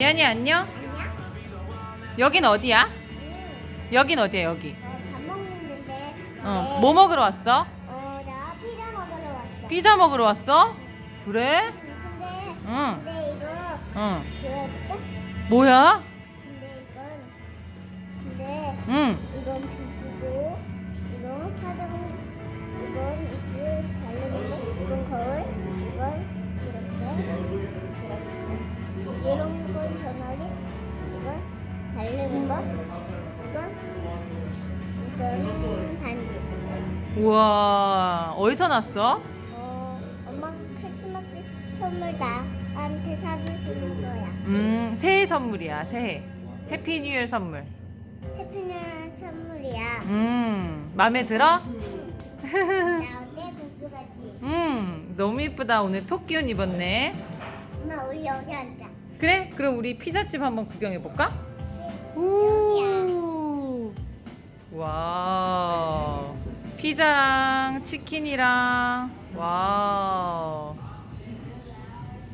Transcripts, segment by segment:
미안이 안녕? 여긴 어디야? 응. 여긴 어디야 여기? 어, 밥 먹는데. 어, 뭐 먹으러 왔어? 어, 나 피자 먹으러 왔어. 피자 먹으러 왔어? 그래? 근데, 응. 근데 이거 응. 보여줄까? 뭐야? 근데 이건, 근데 응. 이건 빛이고, 전화기, 이건 바르는 거, 이건, 이건 반지. 우와 어디서 났어? 어, 엄마 크리스마스 선물 나한테 사주시는 거야. 음 새해 선물이야 새해 해피 뉴 이어 선물 해피년 선물이야. 음 마음에 들어? 나 어때 공주 같지? 음 너무 이쁘다 오늘 토끼 옷 입었네 엄마 우리 여기 앉자. 그래? 그럼 우리 피자집 한번 구경해 볼까? 와 피자랑 치킨이랑 와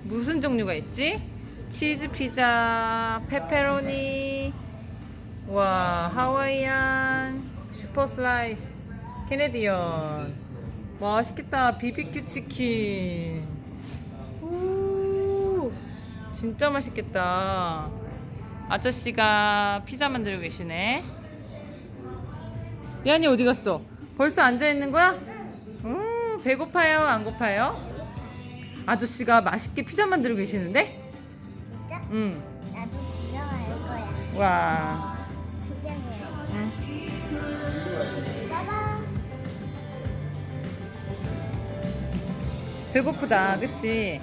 무슨 종류가 있지? 치즈 피자, 페페로니, 와 하와이안, 슈퍼 슬라이스, 캐네디언. 와, 맛있겠다. 비비큐 치킨. 오, 진짜 맛있겠다. 아저씨가 피자 만들고 계시네. 미안이 어디 갔어? 벌써 앉아 있는 거야? 음, 배고파요? 안 고파요? 아저씨가 맛있게 피자 만들고 계시는데? 진짜? 응. 나도 구경할 거야. 와. 구경해. 응. 봐봐. 배고프다. 그치?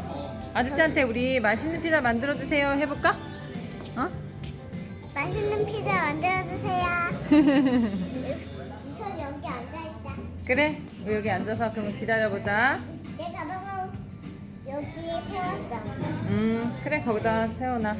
아저씨한테 우리 맛있는 피자 만들어 주세요. 해볼까? 어? 맛있는 피자 만들어 주세요. 우선 여기 앉아 있다. 그래. 여기 앉아서 그러면 기다려보자. 내 가방은 여기에 세웠어. 음, 그래. 거기다 세워놔.